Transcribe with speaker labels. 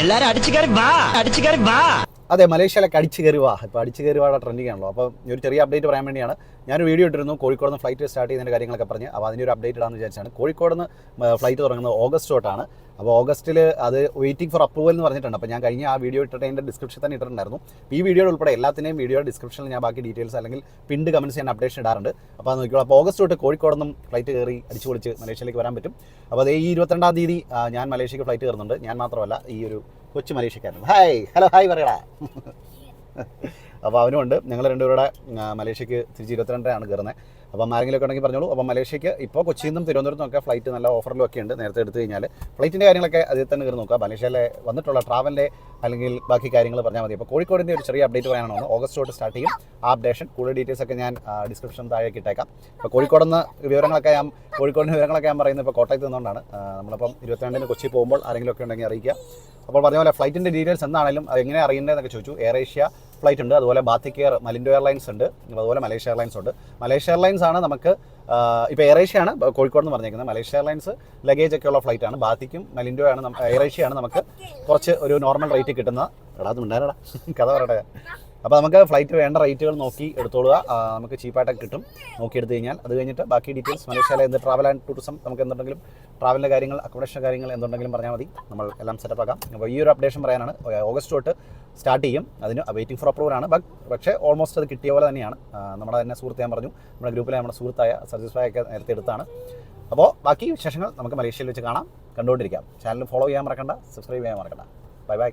Speaker 1: എല്ലാരും അടിച്ചു കയറി വാ അടിച്ചു കയറി വാ
Speaker 2: അതെ മലേഷ്യയിലൊക്കെ അടിച്ചു കയറി വാ. ഇപ്പോൾ അടിച്ചു കയറി ട്രെൻഡിങ് ആണല്ലോ അപ്പോൾ ഒരു ചെറിയ അപ്ഡേറ്റ് പറയാൻ വേണ്ടിയാണ്. ഞാനൊരു വീഡിയോ ഇട്ടിരുന്നു കോഴിക്കോട് നിന്ന് ഫ്ലൈറ്റ് സ്റ്റാർട്ട് ചെയ്യുന്നതിന്റെ കാര്യങ്ങളൊക്കെ പറഞ്ഞ്. അപ്പോൾ അതിന്റെ ഒരു അപ്ഡേറ്റ് ഇടാമെന്ന് വിചാരിച്ചാണ്. കോഴിക്കോട് നിന്ന് ഫ്ലൈറ്റ് തുടങ്ങുന്നത് ഓഗസ്റ്റ് തൊട്ടാണ്. അപ്പോൾ ഓഗസ്റ്റിൽ അത് വെയിറ്റിംഗ് ഫോർ അപ്രൂവൽ എന്ന് പറഞ്ഞിട്ടുണ്ട്. അപ്പോൾ ഞാൻ കഴിഞ്ഞ ആ വീഡിയോ ഇട്ടിട്ട് അതിന്റെ ഡിസ്ക്രിപ്ഷൻ തന്നെ ഇട്ടിട്ടുണ്ടായിരുന്നു. ഈ വീഡിയോ ഉൾപ്പെടെ എല്ലാത്തിനെയും വീഡിയോ ഡിസ്ക്രിപ്ഷനിൽ ഞാൻ ബാക്കി ഡീറ്റെയിൽസ് അല്ലെങ്കിൽ പിൻഡ് കമൻസ് ഞാൻ അപ്ഡേഷൻ ഇടാറുണ്ട്. അപ്പോൾ അത് നോക്കിക്കോളൂ. അപ്പോൾ ഓഗസ്റ്റ് തൊട്ട് കോഴിക്കോട് നിന്നും ഫ്ലൈറ്റ് കയറി അടിച്ചു പൊളിച്ച് മലേഷ്യയിലേക്ക് വരാൻ പറ്റും. അപ്പോൾ അതേ ഈ ഇരുപത്തിരണ്ടാം തീയതി ഞാൻ മലേഷ്യക്ക് ഫ്ലൈറ്റ് കയറുന്നുണ്ട്. ഞാൻ മാത്രമല്ല ഈ ഒരു കൊച്ചു മലേഷ്യക്കാരൻ. ഹായ്. ഹലോ ഹായ് പറയടാ. അപ്പോൾ അവനും ഉണ്ട്. ഞങ്ങൾ രണ്ടുപേരുടെ മലേഷ്യക്ക് തിരിച്ച് ഇരുപത്തിരണ്ടരയാണ് കയറുന്നത്. അപ്പം ആരെങ്കിലുമൊക്കെ ഉണ്ടെങ്കിൽ പറഞ്ഞോളൂ. അപ്പം മലേഷ്യക്ക് ഇപ്പോൾ കൊച്ചിയിൽ നിന്നും തിരുവനന്തപുരത്തും ഒക്കെ ഫ്ലൈറ്റ് നല്ല ഓഫറിലും ഒക്കെ ഉണ്ട്. നേരത്തെ എടുത്തു കഴിഞ്ഞാൽ ഫ്ലൈറ്റിന്റെ കാര്യങ്ങളൊക്കെ അതിൽ തന്നെ കയറി നോക്കാം. മലേഷ്യയിലെ വന്നിട്ടുള്ള ട്രാവലിന്റെ അല്ലെങ്കിൽ ബാക്കി കാര്യങ്ങൾ പറഞ്ഞാൽ മതി. അപ്പോൾ കോഴിക്കോടിന്റെ ഒരു ചെറിയ അപ്ഡേറ്റ് പറയാനാണ് ഓഗസ്റ്റ് തൊട്ട് സ്റ്റാർട്ട് ചെയ്യും. ആ അപ്ഡേഷൻ കൂടുതൽ ഡീറ്റെയിൽസ് ഒക്കെ ഞാൻ ഡിസ്ക്രിപ്ഷൻ താഴേക്ക് ഇട്ടേക്കാം. അപ്പോൾ കോഴിക്കോട് നിന്ന് വിവരങ്ങളൊക്കെ ഞാൻ കോഴിക്കോടിന്റെ വിവരങ്ങളൊക്കെ ഞാൻ പറയുന്നത് ഇപ്പോൾ കോട്ടയത്ത് നിന്നുകൊണ്ടാണ്. നമ്മളിപ്പം ഇരുപത്തിരണ്ടിന് കൊച്ചി പോകുമ്പോൾ ആരെങ്കിലും ഒക്കെ ഉണ്ടെങ്കിൽ അറിയിക്കുക. അപ്പോൾ പറഞ്ഞ പോലെ ഫ്ലൈറ്റിന്റെ ഡീറ്റെയിൽസ് എന്താണെങ്കിലും എങ്ങനെ അറിയേണ്ടതെന്നൊക്കെ ചോദിച്ചു. എയർ ഏഷ്യ ഫ്ലൈറ്റ് ഉണ്ട്. അതുപോലെ ബാത്തിക് എയർ മലിൻഡോ എയർലൈൻസ് ഉണ്ട്. അതുപോലെ മലേഷ്യ എയർലൈൻസ് ഉണ്ട്. മലേഷ്യ എയർലൈൻസ് ആണ് നമുക്ക് ഇപ്പോൾ ആണ് കോഴിക്കോട് എന്ന് പറഞ്ഞേക്കുന്നത് മലേഷ്യ എയർലൈൻസ് ലഗേജ് ഒക്കെ ഉള്ള ഫ്ലൈറ്റ് ആണ്. ബാത്തിക്കും മലിൻഡോ ആണ് ആണ് നമുക്ക് കുറച്ച് ഒരു നോർമൽ റേറ്റ് കിട്ടുന്ന എടാ അത് ഉണ്ടായിരുടാ കഥ പറയട്ടെ. അപ്പോൾ നമുക്ക് ഫ്ലൈറ്റ് വേണ്ട റേറ്റുകൾ നോക്കി എടുത്തോളുക. നമുക്ക് ചീപ്പായിട്ടൊക്കെ കിട്ടും. നോക്കി എടുത്തു കഴിഞ്ഞാൽ അത് കഴിഞ്ഞിട്ട് ബാക്കി ഡീറ്റെയിൽസ് മലേഷ്യയിലെ എന്ത് ട്രാവൽ ആൻഡ് ടൂറിസം നമുക്ക് എന്തുണ്ടെങ്കിലും ട്രാവലിന്റെ കാര്യങ്ങൾ അക്കോമഡേഷൻ കാര്യങ്ങൾ എന്തുണ്ടെങ്കിലും പറഞ്ഞാൽ മതി. നമ്മൾ എല്ലാം സെറ്റപ്പ് ആക്കാം. അപ്പോൾ ഈ ഒരു അപ്ഡേഷൻ പറയാനാണ്. ഓഗസ്റ്റ് തൊട്ട് സ്റ്റാർട്ട് ചെയ്യും. അതിന് വെയിറ്റിംഗ് ഫോർ അപ്രൂവൽ ആണ്. പക്ഷേ ഓൾമോസ്റ്റ് അത് കിട്ടിയ പോലെ തന്നെയാണ്. നമ്മുടെ തന്നെ സുഹൃത്ത് ഞാൻ പറഞ്ഞു. നമ്മുടെ ഗ്രൂപ്പിലെ നമ്മുടെ സുഹൃത്തായ സർജീസ് ഒക്കെ നേരത്തെ എടുത്താണ്. അപ്പോൾ ബാക്കി വിശേഷങ്ങൾ നമുക്ക് മലേഷ്യയിൽ വെച്ച് കാണാം. കണ്ടുകൊണ്ടിരിക്കാം. ചാനൽ ഫോളോ ചെയ്യാൻ മറക്കണ്ട സബ്സ്ക്രൈബ് ചെയ്യാൻ മറക്കണ്ട. Bye bye